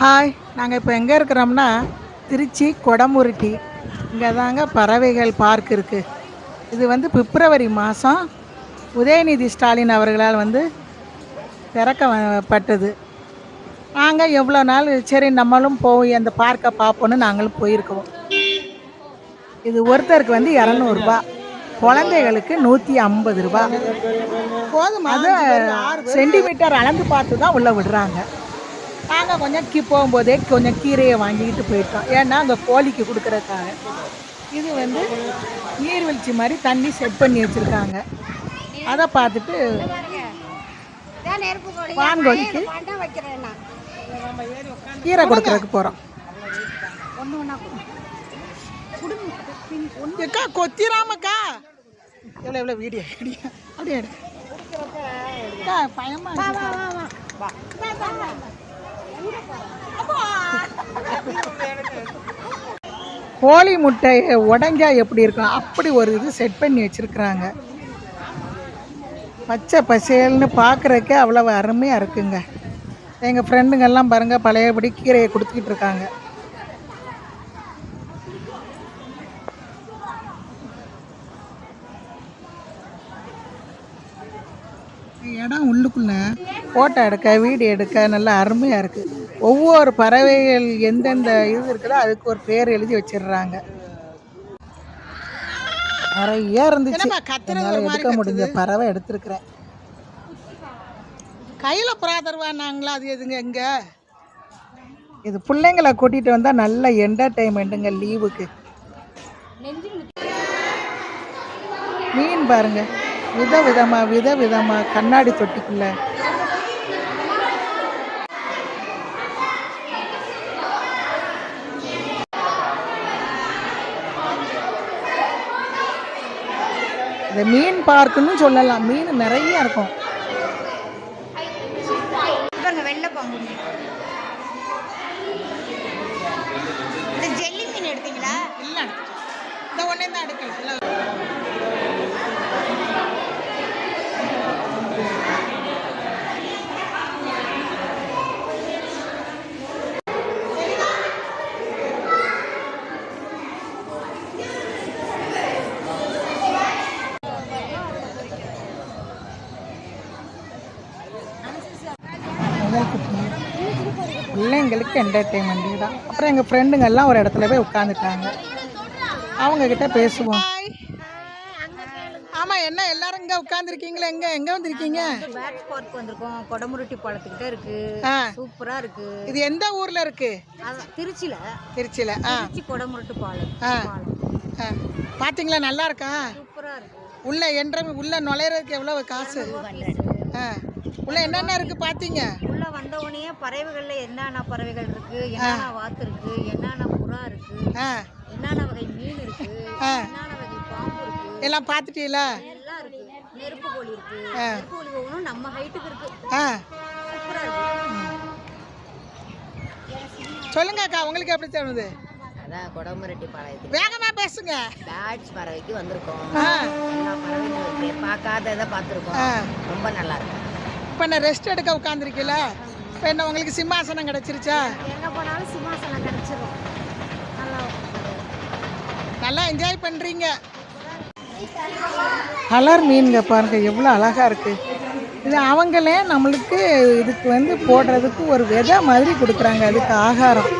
Hi நாங்கள் இப்போ எங்கே இருக்கிறோம்னா திருச்சி கொடமுருட்டி. இங்கே தாங்க பறவைகள் பார்க் இருக்குது இது வந்து பிப்ரவரி மாதம் உதயநிதி ஸ்டாலின் அவர்களால் வந்து திறக்கப்பட்டது. நாங்கள் எவ்வளோ நாள் சரி நம்மளும் போய் அந்த பார்க்கை பார்ப்போன்னு நாங்களும் போயிருக்கோம். இது ஒருத்தருக்கு வந்து இரநூறுபா குழந்தைகளுக்கு நூற்றி ஐம்பது ரூபா. போதும் அது சென்டிமீட்டர் அளந்து பார்த்து தான் உள்ளே விடுறாங்க. நாங்கள் கொஞ்சம் கீ போகும்போதே கொஞ்சம் கீரையை வாங்கிக்கிட்டு போயிட்டோம் ஏன்னா அங்கே கோழிக்கு கொடுக்குறதுக்காக. இது வந்து நீர்வீழ்ச்சி மாதிரி தண்ணி செட் பண்ணி வச்சுருக்காங்க. அதை பார்த்துட்டு வான்கோழிக்கு கீரை கொடுக்குறதுக்கு போகிறோம் அக்கா கொத்திராமக்கா. எவ்வளோ எவ்வளோ வீடியோ அப்படியே எடு அக்கா பயமா கோழி முட்டையை உடஞ்சா எப்படி இருக்கும் அப்படி ஒரு இது செட் பண்ணி வச்சுருக்குறாங்க. பச்சை பசேல்னு பார்க்குறக்கே அவ்வளோ அருமையாக இருக்குங்க. எங்கள் ஃப்ரெண்டுங்கெல்லாம் பாருங்கள் பழையபடி கீரையை கொடுத்துக்கிட்டு இருக்காங்க. இடம் உள்ளுக்குள்ள? ஃபோட்டோ எடுக்க வீடியோ எடுக்க நல்லா அருமையாக இருக்குது ஒவ்வொரு பறவைகள் எந்தெந்த இது இருக்குதோ அதுக்கு ஒரு பேர் எழுதி வச்சிடுறாங்க. நிறைய இருந்துச்சு. என்னால் எடுக்க முடிஞ்ச பறவை எடுத்திருக்கிறேன். கையில் புறா தருவானாங்களா அது எதுங்க எங்க இது பிள்ளைங்களை கூட்டிகிட்டு வந்தால் நல்ல என்டர்டெயின்மெண்ட்டுங்க லீவுக்கு மீன் பாருங்க. வித விதமா வித விதமா கண்ணாடி தொட்டிக்குள்ள. இந்த மீன் பார்க்குன்னு சொல்லலாம். மீன் நிறைய இருக்கும். பாருங்க வெள்ளை பாம்பு மீன். இந்த ஜெல்லி மீன் எடுத்தீங்களா? இல்லை இந்த ஒன்றே தான் எடுக்கல. பிள்ளைங்களுக்கு என்டர்டெயின்மெண்ட் தான். அப்புறம் எங்கள் ஃப்ரெண்டுங்க எல்லாம் ஒரு இடத்துல போய் உட்காந்துட்டாங்க அவங்க கிட்ட பேசுவோம். ஆமாம் என்ன எல்லாரும் இங்கே உட்காந்துருக்கீங்களே எங்கே எங்கே வந்திருக்கீங்க? பேட்ஸ் பார்க் வந்திருக்கோம். கொடமுருட்டி பாலத்துக்கிட்ட இருக்கு. ஆ. சூப்பரா இருக்கு. இது எந்த ஊரில் இருக்கு? திருச்சியில திருச்சியில் ஆ. திருச்சி கொடமுருட்டி பாலம். ஆ. ஆ. பார்த்தீங்களா நல்லா இருக்கா? சூப்பரா இருக்கு. உள்ள என்ற உள்ள நுழையிறதுக்கு எவ்வளோ காசு? ஆ. உள்ள என்னென்ன இருக்குது பார்த்தீங்க வந்த உடனே பறவைகள்ல என்னென்ன பறவைகள் இருக்கு? என்னென்ன வாத்து இருக்கு? என்னென்ன புறா இருக்கு? என்னென்ன வகை மீன் இருக்கு. என்னென்ன வகை பாம்பு இருக்கு? எல்லாம் பார்த்துட்டீங்களா? எல்லாம் இருக்கு. நெருப்பு கோழி இருக்கு. நெருப்பு கோழி ஒவ்வொன்றும் நம்ம ஹைட்டுக்கு இருக்கு. சூப்பரா இருக்கு. சொல்லுங்க அக்கா உங்களுக்கு எப்படி தோணுது? அதான் கொடமுரட்டி பாளையத்துக்கு. வேகமாக பேசுங்க. பேட்ஸ் பறவைக்கு வந்திருக்கோம். எல்லா பறவைகளும் பார்க்காததை பார்த்துருக்கோம். ரொம்ப நல்லா இருக்கு. இப்போ நான் ரெஸ்ட் எடுக்க உட்காந்துருக்கீல இப்போ என்ன உங்களுக்கு சிம்மாசனம் கிடச்சிருச்சா? எங்க போனாலும் சிம்மாசனம் கிடைச்சிரும். நல்லா நல்லா என்ஜாய் பண்ணுறீங்க கலர் மீன்க பாருங்க எவ்வளோ அழகாக இருக்குது இது அவங்களே நம்மளுக்கு இதுக்கு வந்து போடுறதுக்கு ஒரு விதை மாதிரி கொடுக்குறாங்க அதுக்கு ஆகாரம்.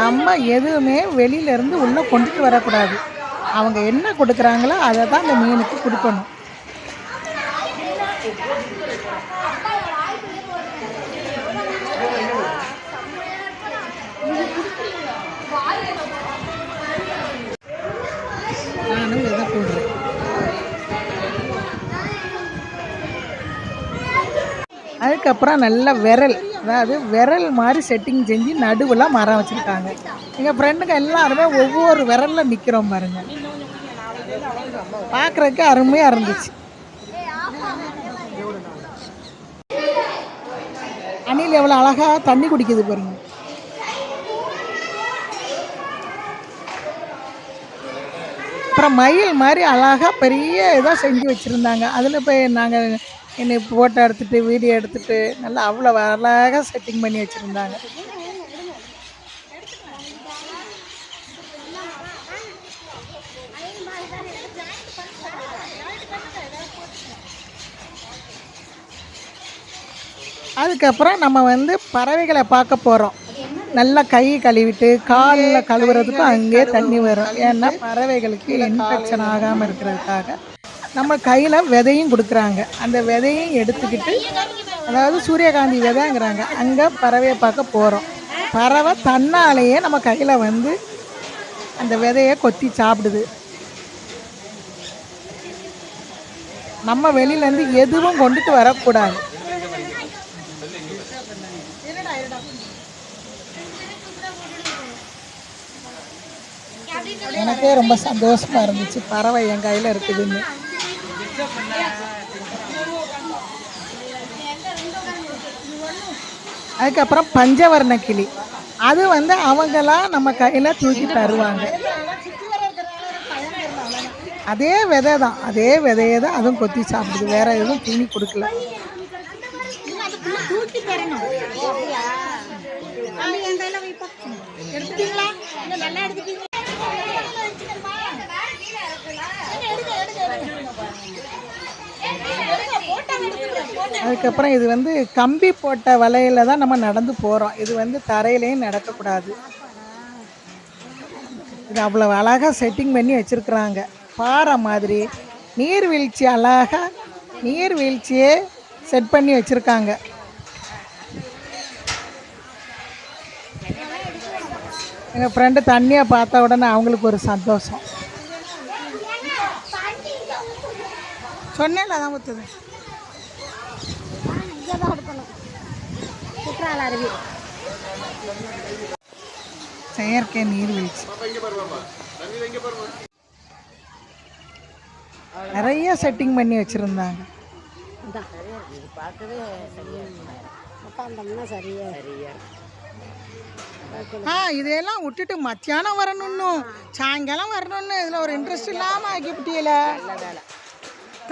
நம்ம எதுவுமே வெளியிலேருந்து உள்ளே கொண்டுட்டு வரக்கூடாது. அவங்க என்ன கொடுக்குறாங்களோ அதை தான் அந்த மீனுக்கு கொடுக்கணும். அதுக்கப்புறம் நல்ல விரல் அதாவது விரல் மாதிரி செட்டிங் செஞ்சு நடுவில் மரம் வச்சுருக்காங்க. எங்கள் ஃப்ரெண்டுங்க எல்லாருமே ஒவ்வொரு விரலில் நிற்கிறோம் பாருங்கள் பார்க்குறதுக்கு அருமையாக இருந்துச்சு. அணில் எவ்வளோ அழகாக தண்ணி குடிக்குது பாருங்க. அப்புறம் மயில் மாதிரி அழகாக பெரிய இதாக செஞ்சு வச்சுருந்தாங்க. அதில் போய் நாங்கள் என்னை ஃபோட்டோ எடுத்துகிட்டு வீடியோ எடுத்துகிட்டு நல்லா அவ்வளோ அழகாக செட்டிங் பண்ணி வச்சுருந்தாங்க. அதுக்கப்புறம் நம்ம வந்து பறவைகளை பார்க்க போகிறோம் நல்லா கை கழுவிட்டு காலில் கழுவுறதுக்கும் அங்கேயே தண்ணி வரும். ஏன்னா பறவைகளுக்கு இன்ஃபெக்ஷன் ஆகாமல் இருக்கிறதுக்காக நம்ம கையில் விதையும் கொடுக்குறாங்க. அந்த விதையும் எடுத்துக்கிட்டு அதாவது சூரியகாந்தி விதைங்கிறாங்க. அங்கே பறவையை பார்க்க போகிறோம் பறவை தன்னாலேயே நம்ம கையில் வந்து அந்த விதையை கொத்தி சாப்பிடுது. நம்ம வெளியிலேருந்து எதுவும் கொண்டுட்டு வரக்கூடாது. எனக்கே ரொம்ப சந்தோஷமாக இருந்துச்சு. பறவை என் கையில் இருக்குதுன்னு. அதுக்கப்புறம் பஞ்சவர்ண கிளி. அது வந்து அவங்களாம் நம்ம கையில் தூக்கி தருவாங்க. அதே விதை தான் அதே விதையை தான் அதுவும் கொத்தி சாப்பிடுது. வேற எதுவும் தீனி கொடுக்கல. அதுக்கப்புறம் இது வந்து கம்பி போட்ட வலையில் தான் நம்ம நடந்து போகிறோம் இது வந்து தரையிலையும் நடக்கக்கூடாது. இது அவ்வளோ அழகாக செட்டிங் பண்ணி வச்சுருக்குறாங்க. பாறை மாதிரி நீர்வீழ்ச்சி அழகாக நீர்வீழ்ச்சியே செட் பண்ணி வச்சுருக்காங்க. எங்கள் ஃப்ரெண்டு தண்ணியை பார்த்த உடனே அவங்களுக்கு ஒரு சந்தோஷம். சொன்னேன் அதான் ஊற்றுது குற்றால அருவி செயற்கை நீர்வீழ்ச்சி. நிறைய செட்டிங் பண்ணி வச்சுருந்தாங்க. ஆ இதையெல்லாம் விட்டுட்டு மத்தியானம் வரணும்னு சாயங்காலம் வரணும்னு இதில் ஒரு இன்ட்ரெஸ்ட் இல்லாமல் ஆக்கிவிட்டியல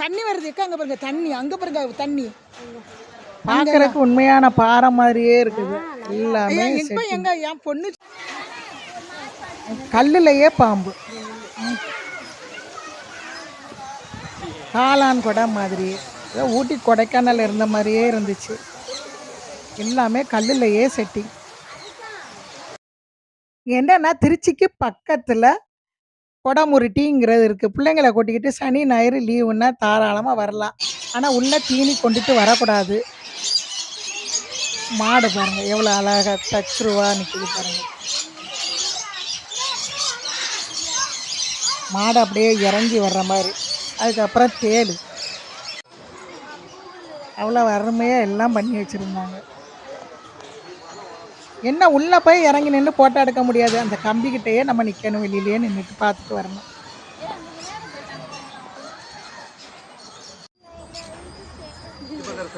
தண்ணி வருது. எக்க அங்கே பாருங்க தண்ணி. அங்கே பாருங்க தண்ணி. பார்க்கறதுக்கு உண்மையான பாறை மாதிரியே இருக்குது. எல்லாமே எங்க என் பொண்ணு கல்லுலையே பாம்பு. காளான் கொடை மாதிரி ஏதோ ஊட்டி கொடைக்கானல் இருந்த மாதிரியே இருந்துச்சு. எல்லாமே கல்லுலையே செட்டிங் என்னன்னா திருச்சிக்கு பக்கத்தில் கொடமுருட்டிங்கிறது இருக்குது பிள்ளைங்களை கூட்டிக்கிட்டு சனி ஞாயிறு லீவுன்னா தாராளமாக வரலாம். ஆனால் உள்ளே தீனி கொண்டுட்டு வரக்கூடாது. மாடு பாருங்கள் எவ்வளோ அழகாக தச்சுருவா நிற்கிது பாருங்கள் மாடு அப்படியே இறங்கி வர்ற மாதிரி. அதுக்கப்புறம் தேள். அவ்வளோ அருமையாக எல்லாம் பண்ணி வச்சுருந்தாங்க. என்ன உள்ளே போய் இறங்கி நின்று ஃபோட்டோ எடுக்க முடியாது? அந்த கம்பிக்கிட்டேயே நம்ம நிற்கணும் வெளியிலேயே நின்றுட்டு பார்த்துட்டு வரணும்.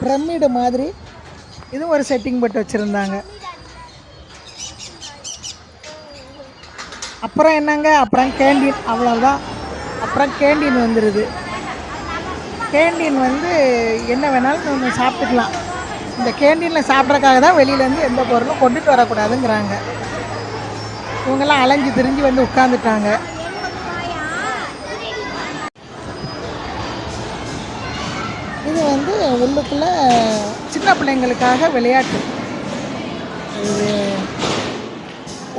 பிரமிடு மாதிரி இதுவும் ஒரு செட்டிங் போட்டு வச்சுருந்தாங்க. அப்புறம் என்னங்க? அப்புறம் கேண்டீன் அவ்வளோதான் அப்புறம் கேண்டீன் வந்துடுது கேண்டீன் வந்து என்ன வேணாலும் நம்ம சாப்பிட்டுக்கலாம். இந்த கேண்டீனில் சாப்பிட்றதுக்காக தான் வெளியிலேருந்து எந்த பொருளும் கொண்டுட்டு வரக்கூடாதுங்கிறாங்க. இவங்கெல்லாம் அலைஞ்சு திரிஞ்சு வந்து உட்காந்துட்டாங்க இது வந்து உள்ளுக்குள்ளே சின்ன பிள்ளைங்களுக்காக விளையாட்டு. இது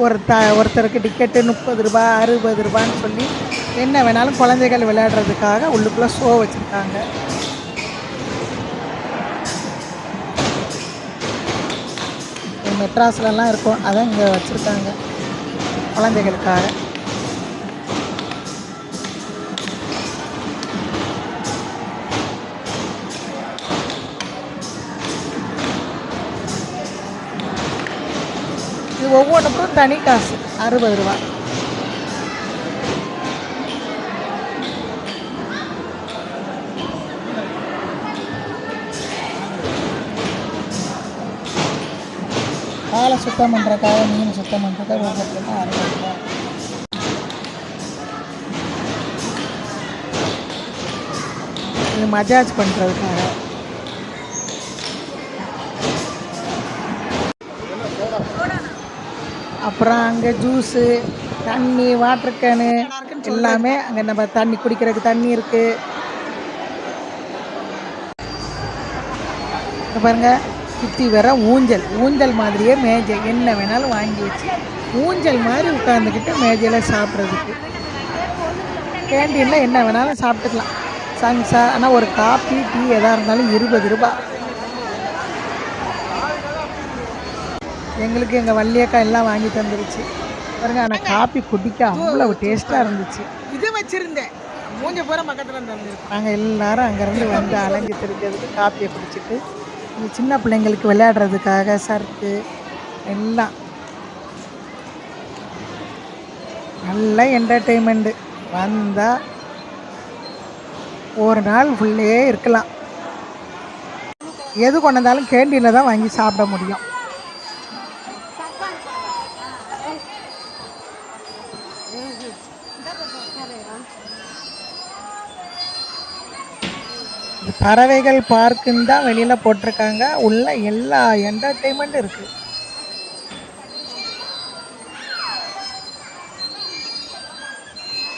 ஒரு த ஒருத்தருக்கு டிக்கெட்டு முப்பது ரூபா அறுபது ரூபான்னு சொல்லி என்ன வேணாலும் குழந்தைகள் விளையாடுறதுக்காக உள்ளுக்குள்ளே ஷோ வச்சுருக்காங்க. மெட்ராஸ்லலாம் இருக்கும். அதான் இங்கே வச்சுருக்காங்க. குழந்தைகளுக்காக. இது ஒவ்வொன்றுக்கும் தனி காசு. அறுபது ரூபா. காலை சுத்தம் பண்ணுறக்காக மீன் சுத்தம் பண்ணுறதுக்காக ஒவ்வொருத்தருக்கும் அறுபது ரூபா இது மஜாஜ் பண்ணுறதுக்காக அப்புறம் அங்கே ஜூஸு தண்ணி வாட்டர் கேனு எல்லாமே அங்கே நம்ம தண்ணி குடிக்கிறதுக்கு தண்ணி இருக்குது இங்க பாருங்க. சுற்றி வர ஊஞ்சல். ஊஞ்சல் மாதிரியே மேஜை. என்ன வேணாலும் வாங்கி வச்சு. ஊஞ்சல் மாதிரி உட்காந்துக்கிட்டு மேஜையில் சாப்பிட்றதுக்கு. கேண்டீனில் என்ன வேணாலும் சாப்பிட்டுக்கலாம். சம்சா ஆனால் ஒரு காப்பி டீ எதாக இருந்தாலும் இருபது ரூபா. எங்களுக்கு எங்கள் வள்ளியக்கா எல்லாம் வாங்கி தந்துருச்சு. பாருங்க ஆனால் காப்பி குடிக்க அவ்வளவு டேஸ்ட்டாக இருந்துச்சு. இது வச்சிருந்தேன். மூஞ்ச பூரா பக்கத்துல இருந்து நாங்கள் எல்லாரும் அங்கேருந்து வந்து அலைஞ்சு திரிஞ்சதுக்கு காப்பியை குடிச்சிட்டு சின்ன பிள்ளைங்களுக்கு விளையாடுறதுக்காக சர்க்கு எல்லாம். நல்ல என்டர்டெயின்மெண்ட்டு வந்தால் ஒரு நாள் ஃபுல்லே இருக்கலாம். எது கொண்டு வந்தாலும் கேண்டீனில் தான் வாங்கி சாப்பிட முடியும். பறவைகள் பார்க்குன்னு தான் வெளியில் போட்டிருக்காங்க. உள்ள எல்லா என்டர்டெயின்மெண்ட்டும் இருக்குது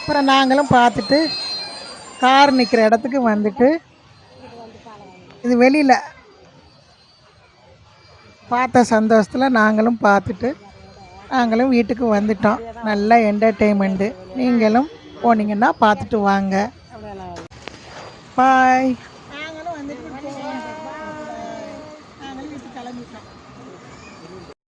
அப்புறம் நாங்களும் பார்த்துட்டு கார் நிற்கிற இடத்துக்கு வந்துட்டு இது வெளியில் பார்த்த சந்தோஷத்தில் நாங்களும் பார்த்துட்டு நாங்களும் வீட்டுக்கு வந்துட்டோம். நல்ல என்டர்டெயின்மெண்ட்டு நீங்களும் போனீங்கன்னா பார்த்துட்டு வாங்க. பாய்